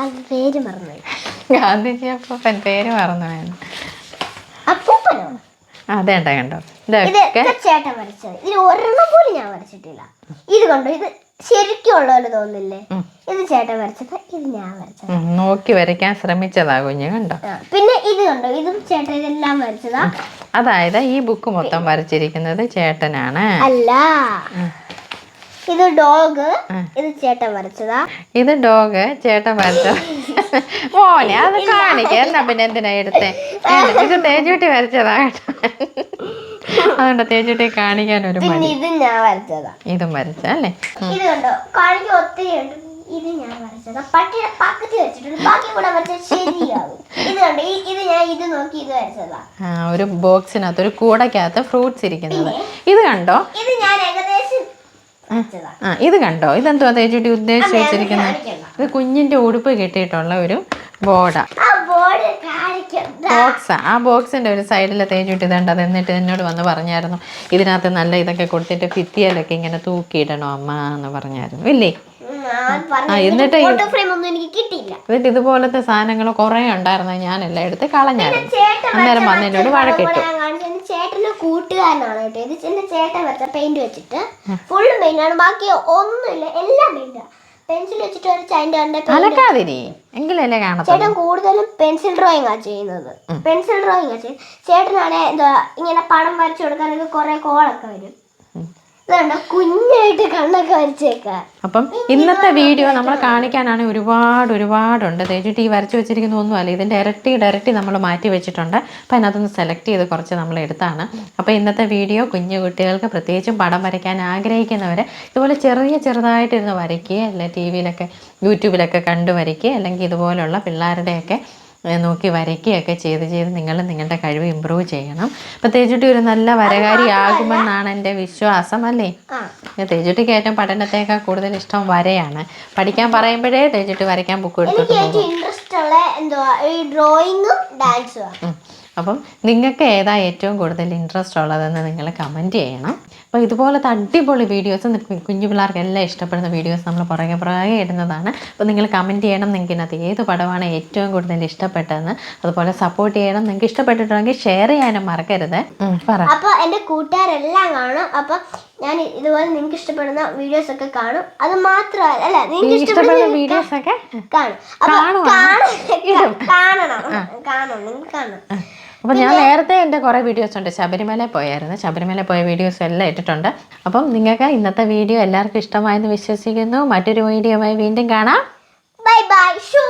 അത് പേര് മറന്നു ഗാന്ധിജി അപ്പൂപ്പൻ പേര് മറന്നു വേണം അപ്പൂപ്പനോ? അതേണ്ട കണ്ടോ? ഇത് ഇതൊക്കെ ഇതൊക്കെ ചേട്ടൻ വരച്ചത്. ഇതിൽ ഒരെണ്ണം പോലും ഞാൻ വരച്ചിട്ടില്ല. ഇത് കണ്ടോ? ഇത് ശരിക്കും പോലെ തോന്നില്ലേ ഇത് ചേട്ടൻ വരച്ചത് ഇത് ഞാൻ വരച്ചത്. നോക്കി വരയ്ക്കാൻ ശ്രമിച്ചതാ കുഞ്ഞ് കണ്ടോ? പിന്നെ ഇത് കണ്ടോ? ഇതും ചേട്ടൻ ഇതെല്ലാം വരച്ചതാ. അതായത് ഈ ബുക്ക് മൊത്തം വരച്ചിരിക്കുന്നത് ചേട്ടനാണ്. അല്ല. ഇത് ഡോഗ് ഇത് ചേട്ടൻ വരച്ചതാ. ഇത് ഡോഗ് ചേട്ടൻ വരച്ച മോനെ അത് കാണിക്കാ. എന്നാ പിന്നെ എന്തിനാ എടുത്തേ? ഇത് തേജുട്ടി വരച്ചതാ കേട്ടോ. അതുകൊണ്ട് തേജുട്ടി കാണിക്കാൻ ഒരു മടി. ഇത് ഞാൻ വരച്ചതാ. ഇതും വരച്ച അല്ലേ? ഇത് കണ്ടോ? കാണിക്കാൻ ഒത്തിരി ഉണ്ട്. ഇത് ഞാൻ വരച്ചതാ. പട്ടിയുടെ പക്കത്തി വെച്ചിട്ടുണ്ട്. ബാക്കി കൂടെ ഇത് കണ്ടോ? ഈ- ഇത് ഞാൻ ഇത് നോക്കി ഇത് വരച്ചതാ. ആ, ഒരു ബോക്സിനകത്ത് ഒരു കൂടക്കകത്ത് ഫ്രൂട്ട്സ് ഇരിക്കുന്നത്. ഇത് കണ്ടോ? ഇത് ഞാൻ ഏകദേശം ആ ഇത് കണ്ടോ? ഇതെന്തുവാ തേച്ചിട്ട് ഉദ്ദേശിച്ച് വെച്ചിരിക്കുന്നത്? ഇത് കുഞ്ഞിന്റെ ഉടുപ്പ് കിട്ടിയിട്ടുള്ള ഒരു ബോർഡാ. ബോക്സാ. ആ ബോക്സിന്റെ ഒരു സൈഡിൽ തേച്ചിട്ട് ഇതേണ്ടത് എന്നിട്ട് എന്നോട് വന്ന് പറഞ്ഞായിരുന്നു. ഇതിനകത്ത് നല്ല ഇതൊക്കെ കൊടുത്തിട്ട് ഭിത്തിയിലൊക്കെ ഇങ്ങനെ തൂക്കിയിടണോ അമ്മ എന്ന് പറഞ്ഞായിരുന്നു. ഇല്ലേ? ആ എന്നിട്ട് എന്നിട്ട് ഇതുപോലത്തെ സാധനങ്ങൾ കുറേ ഉണ്ടായിരുന്നു എല്ലാം എടുത്ത് കളഞ്ഞായിരുന്നു. അന്നേരം വന്ന് എന്നോട് വഴക്കിട്ടു. ഞാൻ ചേട്ടന്റെ കൂട്ടുകാരനാണ് കേട്ടോ. ഇത് ചേട്ടൻ വെച്ച പെയിന്റ് വെച്ചിട്ട് ഫുള്ളും പെയിന്റ് ആണ്. ബാക്കി ഒന്നുമില്ല. എല്ലാം പെയിന്റ് പെൻസിൽ വെച്ചിട്ട് വരച്ച അതിന്റെ കണ്ട അലക്കാതിരി. എങ്കിലല്ലേ കാണത്തുള്ളൂ ചേട്ടൻ കൂടുതലും പെൻസിൽ ഡ്രോയിങ് ആ ചെയ്യുന്നത് പെൻസിൽ ഡ്രോയിങ് ആ ചെയ്യുന്നത് ചേട്ടനാണെ എന്താ ഇങ്ങനെ പടം വരച്ചു കൊടുക്കാനൊക്കെ കുറെ കോളൊക്കെ വരും. കുഞ്ഞായിട്ട് കണ്ണൊക്കെ വരച്ചേക്കാം. അപ്പം ഇന്നത്തെ വീഡിയോ നമ്മൾ കാണിക്കാനാണ് ഒരുപാട് ഒരുപാടുണ്ട്. തേച്ചിട്ട് ഈ വരച്ച് വെച്ചിരിക്കുന്ന ഒന്നുമല്ല. ഇതിന്റെ ഇരട്ടി ഇരട്ടി നമ്മൾ മാറ്റി വെച്ചിട്ടുണ്ട്. അപ്പം അതിനകത്തൊന്ന് സെലക്ട് ചെയ്ത് കുറച്ച് നമ്മൾ എടുത്താണ്. അപ്പോൾ ഇന്നത്തെ വീഡിയോ കുഞ്ഞു കുട്ടികൾക്ക് പ്രത്യേകിച്ചും പടം വരയ്ക്കാൻ ആഗ്രഹിക്കുന്നവർ ഇതുപോലെ ചെറിയ ചെറുതായിട്ടിരുന്ന് വരയ്ക്കുക അല്ലെ ടി വിയിലൊക്കെ യൂട്യൂബിലൊക്കെ കണ്ടു വരയ്ക്കുക അല്ലെങ്കിൽ ഇതുപോലുള്ള പിള്ളേരുടെയൊക്കെ നോക്കി വരയ്ക്കുകയൊക്കെ ചെയ്ത് ചെയ്ത് നിങ്ങൾ നിങ്ങളുടെ കഴിവ് ഇമ്പ്രൂവ് ചെയ്യണം. അപ്പം തേജുട്ടി ഒരു നല്ല വരകാരിയാകുമെന്നാണ് എന്റെ വിശ്വാസം അല്ലേ? തേജുട്ടിക്ക് ഏറ്റവും പഠനത്തേക്കാൾ കൂടുതൽ ഇഷ്ടം വരയാണ്. പഠിക്കാൻ പറയുമ്പോഴേ തേജുട്ടി വരയ്ക്കാൻ ബുക്ക് എടുത്തു ഇൻട്രസ്റ്റ് ഉള്ള എന്തുവാ? ഈ ഡ്രോയിങ്ങും ഡാൻസും. അപ്പം നിങ്ങൾക്ക് ഏതാ ഏറ്റവും കൂടുതൽ ഇൻട്രസ്റ്റ് ഉള്ളതെന്ന് നിങ്ങൾ കമന്റ് ചെയ്യണം. അപ്പോൾ ഇതുപോലത്തെ അടിപൊളി വീഡിയോസ് കുഞ്ഞു പിള്ളേർക്ക് എല്ലാം ഇഷ്ടപ്പെടുന്ന വീഡിയോസ് നമ്മൾ പുറകെ പുറകെ ഇടുന്നതാണ്. അപ്പോൾ നിങ്ങൾ കമന്റ് ചെയ്യണം നിങ്ങൾക്ക് ഇതിനകത്ത് ഏത് പടമാണ് ഏറ്റവും കൂടുതൽ ഇഷ്ടപ്പെട്ടതെന്ന്. അതുപോലെ സപ്പോർട്ട് ചെയ്യണം നിങ്ങൾക്ക് ഇഷ്ടപ്പെട്ടിട്ടുണ്ടെങ്കിൽ ഷെയർ ചെയ്യാനും മറക്കരുത്. അപ്പോൾ എന്റെ കൂട്ടുകാരെല്ലാം കാണും. അപ്പോൾ ഞാൻ ഇതുപോലെ നിങ്ങൾക്ക് ഇഷ്ടപ്പെടുന്ന വീഡിയോസ് ഒക്കെ കാണും. അത് മാത്രമല്ല അല്ല നിങ്ങൾക്ക് ഇഷ്ടപ്പെടുന്ന വീഡിയോസ് ഒക്കെ കാണും? കാണണം. കാണണം. നിങ്ങൾ കാണണം. അപ്പം ഞാൻ നേരത്തെ എന്റെ കുറേ വീഡിയോസ് ഉണ്ട്. ശബരിമല പോയായിരുന്നു. ശബരിമല പോയ വീഡിയോസ് എല്ലാം ഇട്ടിട്ടുണ്ട്. അപ്പം നിങ്ങൾക്ക് ഇന്നത്തെ വീഡിയോ എല്ലാവർക്കും ഇഷ്ടമായെന്ന് വിശ്വസിക്കുന്നു. മറ്റൊരു വീഡിയോയുമായി വീണ്ടും കാണാം. Bye bye shoe